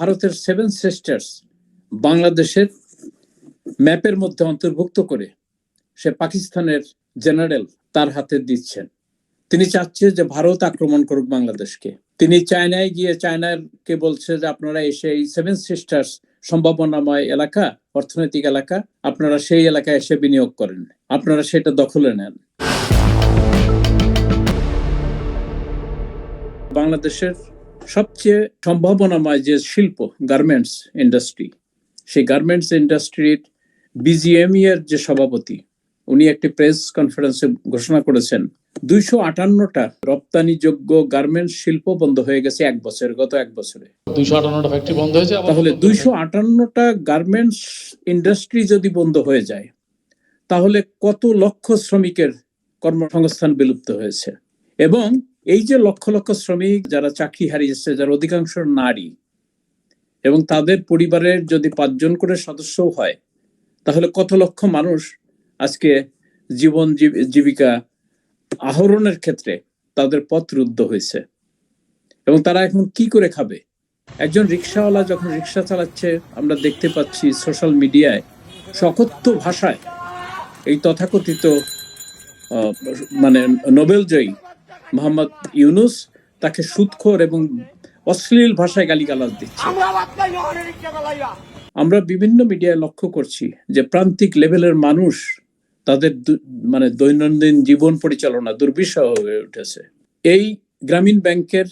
ভারতের seven sisters বাংলাদেশের ম্যাপের মধ্যে অন্তর্ভুক্ত করে সে পাকিস্তানের জেনারেল তার হাতে দিচ্ছেন। তিনি চাচ্ছে যে ভারত আক্রমণ করুক বাংলাদেশকে। তিনি চায়নায় গিয়ে চায়নার কে বলছে যে আপনারা এসে এই সেভেন সিস্টার্স সম্ভাবনাময় এলাকা, অর্থনৈতিক এলাকা, আপনারা সেই এলাকায় এসে বিনিয়োগ করেন। আপনারা সেটা দখলে নেন। বাংলাদেশের সবচেয়ে সম্ভাবনাময় যে শিল্প গার্মেন্টস ইন্ডাস্ট্রি সেই গার্মেন্টস ইন্ডাস্ট্রির বিজিএমই এর যে সভাপতি উনি একটি প্রেস কনফারেন্সে ঘোষণা করেছেন দুইশো আটান্নটা রপ্তানিযোগ্য গার্মেন্টস শিল্প বন্ধ হয়ে গেছে এক বছর গত এক বছরে। দুইশো আটান্নটা ফ্যাক্টরি বন্ধ হয়েছে তাহলে দুইশো আটান্নটা গার্মেন্টস ইন্ডাস্ট্রি যদি বন্ধ হয়ে যায় তাহলে কত লক্ষ শ্রমিকের কর্মসংস্থান বিলুপ্ত হয়েছে? এবং এই যে লক্ষ লক্ষ শ্রমিক যারা চাকরি হারিয়েছে, যারা অধিকাংশ নারী এবং তাদের পরিবারের যদি পাঁচজন করে সদস্য হয়, তাহলে কত লক্ষ মানুষ আজকে জীবন জীব- জীবিকা আহরণের ক্ষেত্রে তাদের পথ রুদ্ধ হয়েছে? এবং তারা এখন কি করে খাবে? একজন রিক্সাওয়ালা যখন রিক্সা চালাচ্ছে, আমরা দেখতে পাচ্ছি সোশ্যাল মিডিয়ায় সকথ্য ভাষায় এই তথাকথিত মানে নোবেল জয়ী মোহাম্মদ ইউনুস তাকে সুৎখোর এবং অশ্লীল ভাষায় গালিগালাজ দিচ্ছে। আমরা বিভিন্ন মিডিয়ায় লক্ষ্য করছি যে প্রান্তিক লেভেলের মানুষ তাদের মানে দৈনন্দিন জীবন পরিচালনা দুর্বিষহ হয়ে উঠেছে। এই গ্রামীণ ব্যাংকের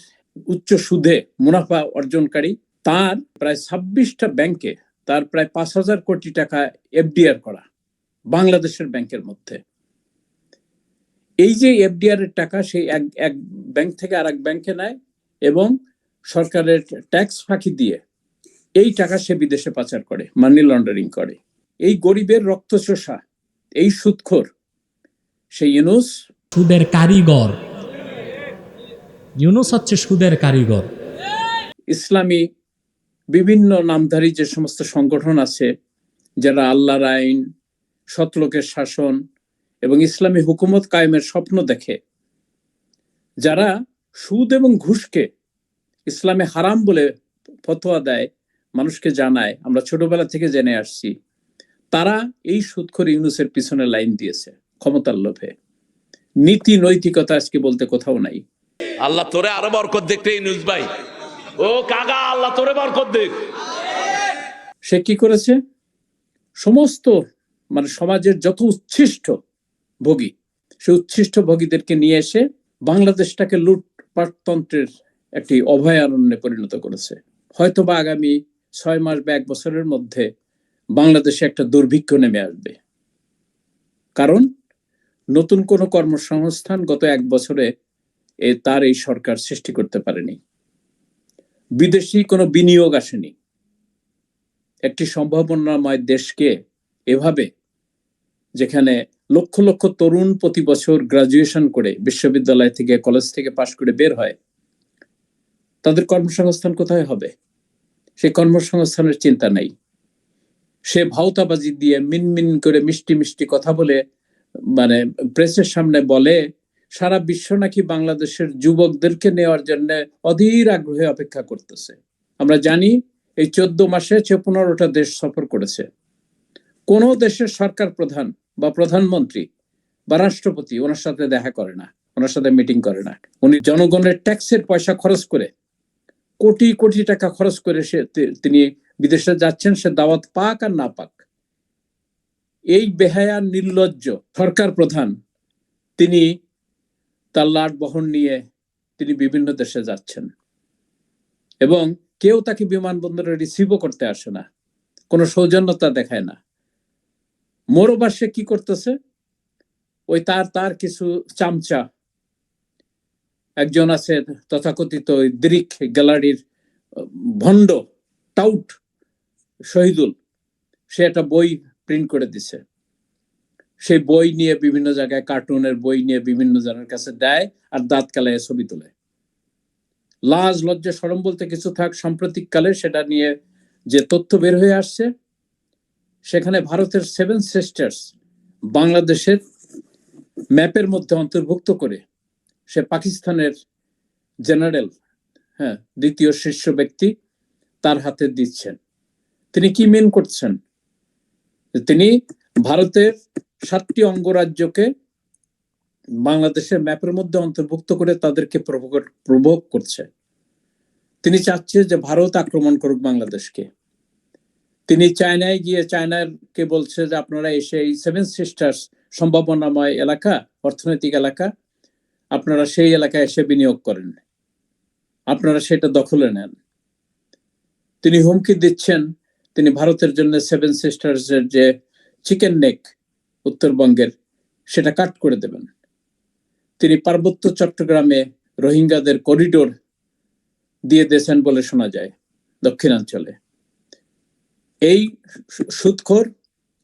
উচ্চ সুদে মুনাফা অর্জনকারী তার প্রায় ছাব্বিশটা ব্যাংকে তার প্রায় পাঁচ হাজার কোটি টাকা এফডিআর করা বাংলাদেশের ব্যাংকের মধ্যে। এই যে এফডিআর এর টাকা সেই এক এক ব্যাংক থেকে আর এক ব্যাংকে নেয় এবং সরকারের ট্যাক্স ফাঁকি দিয়ে এই টাকা সে বিদেশে পাচার করে মানি লন্ডারিং করে। এই গরিবের রক্তচোষা এই সুৎখোর সেই ইউনুস সুদের কারিগর। ইউনুস হচ্ছে সুদের কারিগর। ইসলামী বিভিন্ন নামধারী যে সমস্ত সংগঠন আছে যারা আল্লাহর আইন সতলোকের শাসন এবং ইসলামী হুকুমত কায়েমের স্বপ্ন দেখে। যারা সুদ এবং ঘুষকে ইসলামে হারাম বলে ফতোয়া দেয় মানুষকে জানায় আমরা ছোটবেলা থেকে জেনে আসছি তারা এই সুদখোর ইউনুসের পিছনে লাইন দিয়েছে ক্ষমতার লোভে। নীতি নৈতিকতা আজকে বলতে কোথাও নাই। আল্লাহ তোরে আরও বরকত দেখতে ইউনুস ভাই। ও কাকা আল্লাহ তোরে বরকত দেখ সে কি করেছে? সমস্ত মানে সমাজের যত উচ্ছিষ্ট ভোগী। সে উচ্ছিষ্ট ভোগীদেরকে নিয়ে এসে বাংলাদেশটাকে লুটপাটতন্ত্রের একটি অভয়ারণ্যে পরিণত করেছে। হয়তো বা আগামী ছয় মাস বা এক বছরের মধ্যে বাংলাদেশে একটা দুর্ভিক্ষ নেমে আসবে। কারণ নতুন কোনো কর্মসংস্থান গত এক বছরে এ তার এই সরকার সৃষ্টি করতে পারেনি। বিদেশি কোনো বিনিয়োগ আসেনি। একটি সম্ভাবনাময় দেশকে এভাবে যেখানে লক্ষ লক্ষ তরুণ প্রতি বছর গ্রাজুয়েশন করে বিশ্ববিদ্যালয় থেকে কলেজ থেকে পাশ করে বের হয়। তাদের কর্মসংস্থান কোথায় হবে? সেই কর্মসংস্থানের চিন্তা নাই। সে ভাওতাবাজি দিয়ে মিনমিন করে মিষ্টি মিষ্টি কথা বলে মানে প্রেসের সামনে বলে, সারা বিশ্ব নাকি বাংলাদেশের যুবকদেরকে নেওয়ার জন্য অধীর আগ্রহে অপেক্ষা করতেছে। আমরা জানি এই চোদ্দ মাসে সে পনেরোটা দেশ সফর করেছে। কোন দেশের সরকার প্রধান বা প্রধানমন্ত্রী বা রাষ্ট্রপতি ওনার সাথে দেখা করে না, ওনার সাথে মিটিং করে না। উনি জনগণের ট্যাক্সের পয়সা খরচ করে, কোটি কোটি টাকা খরচ করে সে তিনি বিদেশে যাচ্ছেন, সে দাওয়াত পাক আর না পাক। এই বেহায়া নির্লজ্জ সরকার প্রধান, তিনি তার লাট বহন নিয়ে তিনি বিভিন্ন দেশে যাচ্ছেন। এবং কেউ তাকে বিমানবন্দরে রিসিভও করতে আসে না, কোনো সৌজন্যতা দেখায় না। মোরবার সে কি করতেছে? ওই তার তার কিছু চামচা। একজন আছে তথাকথিত ওই দৃক গ্যালারির ভণ্ড, টাউট শহীদুল। সে একটা বই প্রিন্ট করে দিছে। সেই বই নিয়ে বিভিন্ন জায়গায়, কার্টুনের বই নিয়ে বিভিন্ন জনের কাছে দেয় আর দাঁত কালায় ছবি তোলে। লাজ, লজ্জা সরম বলতে কিছু থাক, সাম্প্রতিককালে সেটা নিয়ে যে তথ্য বের হয়ে আসছে সেখানে ভারতের সেভেন সিস্টার্স বাংলাদেশের ম্যাপের মধ্যে অন্তর্ভুক্ত করে সে পাকিস্তানের জেনারেল হ্যাঁ দ্বিতীয় শীর্ষ ব্যক্তি তার হাতে দিচ্ছেন। তিনি কি মেন করছেন? তিনি ভারতের সাতটি অঙ্গরাজ্যকে বাংলাদেশের ম্যাপের মধ্যে অন্তর্ভুক্ত করে তাদেরকে প্রভোগ করছে। তিনি চাচ্ছে যে ভারত আক্রমণ করুক বাংলাদেশকে। তিনি চায়নায় গিয়ে চায়নার কে বলছে যে আপনারা এসে এই সেভেন সিস্টার্স সম্ভাবনাময় এলাকা, অর্থনৈতিক এলাকা, আপনারা সেই এলাকায় এসে বিনিয়োগ করেন। আপনারা সেটা দখলে নেন। তিনি হুমকি দিচ্ছেন, তিনি ভারতের জন্য সেভেন সিস্টার্স এর যে চিকেন নেক উত্তরবঙ্গের, সেটা কাট করে দেবেন। তিনি পার্বত্য চট্টগ্রামে রোহিঙ্গাদের করিডোর দিয়ে দিয়েছেন বলে শোনা যায় দক্ষিণাঞ্চলে। এই সু- সুদখোর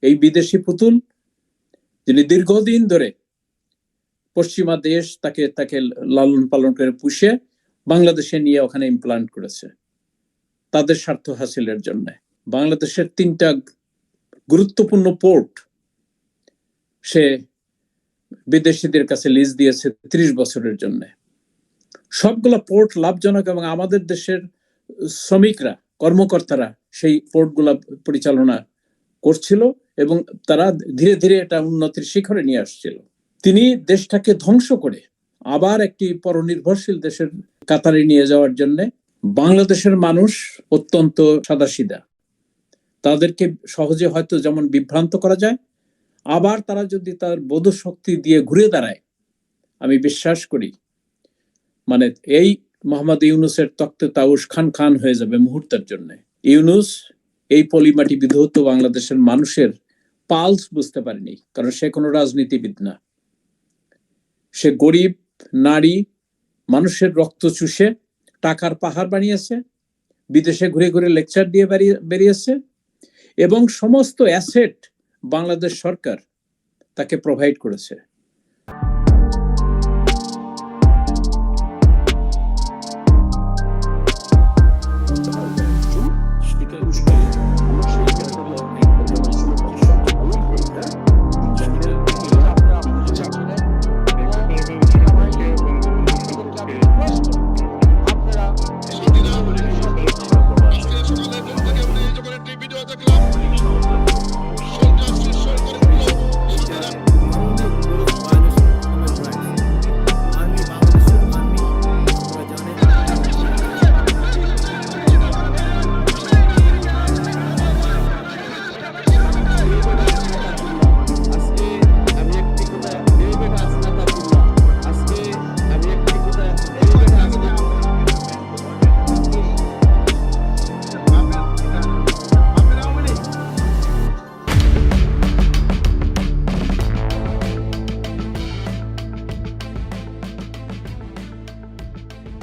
এই বিদেশি পুতুল, যিনি দীর্ঘদিন ধরে পশ্চিমা দেশ তাকে তাকে লালন পালন করে পুষে বাংলাদেশে নিয়ে ওখানে ইমপ্লান্ট করেছে। তাদের স্বার্থ হাসিলের জন্য। বাংলাদেশের তিনটা গুরুত্বপূর্ণ পোর্ট সে বিদেশিদের কাছে লিজ দিয়েছে ত্রিশ বছরের জন্য। সবগুলা পোর্ট লাভজনক এবং আমাদের দেশের শ্রমিকরা কর্মকর্তারা সেই পোর্টগুলা পরিচালনা করছিল এবং তারা ধীরে ধীরে এটা উন্নতির শিখরে নিয়ে আসছিল। তিনি দেশটাকে ধ্বংস করে আবার একটি পরনির্ভরশীল দেশের কাতারে নিয়ে যাওয়ার জন্য বাংলাদেশের মানুষ অত্যন্ত সাদাসিধা তাদেরকে সহজে হয়তো যেমন বিভ্রান্ত করা যায়, আবার তারা যদি তার বোধ শক্তি দিয়ে ঘুরে দাঁড়ায়, আমি বিশ্বাস করি মানে এই মোহাম্মদ ইউনুসের তক্তে তাউস খান খান হয়ে যাবে মুহূর্তের জন্য। ইউনুস এই পলিমাটি বিধৌত বাংলাদেশের মানুষের পালস বুঝতে পারেনি, কারণ সে কোনো রাজনীতিবিদ না। সে গরিব, নারী, মানুষের রক্ত চুষে টাকার পাহাড় বানিয়েছে, বিদেশে ঘুরে ঘুরে লেকচার দিয়ে বেরিয়েছে, এবং সমস্ত অ্যাসেট বাংলাদেশ সরকার তাকে প্রোভাইড করেছে।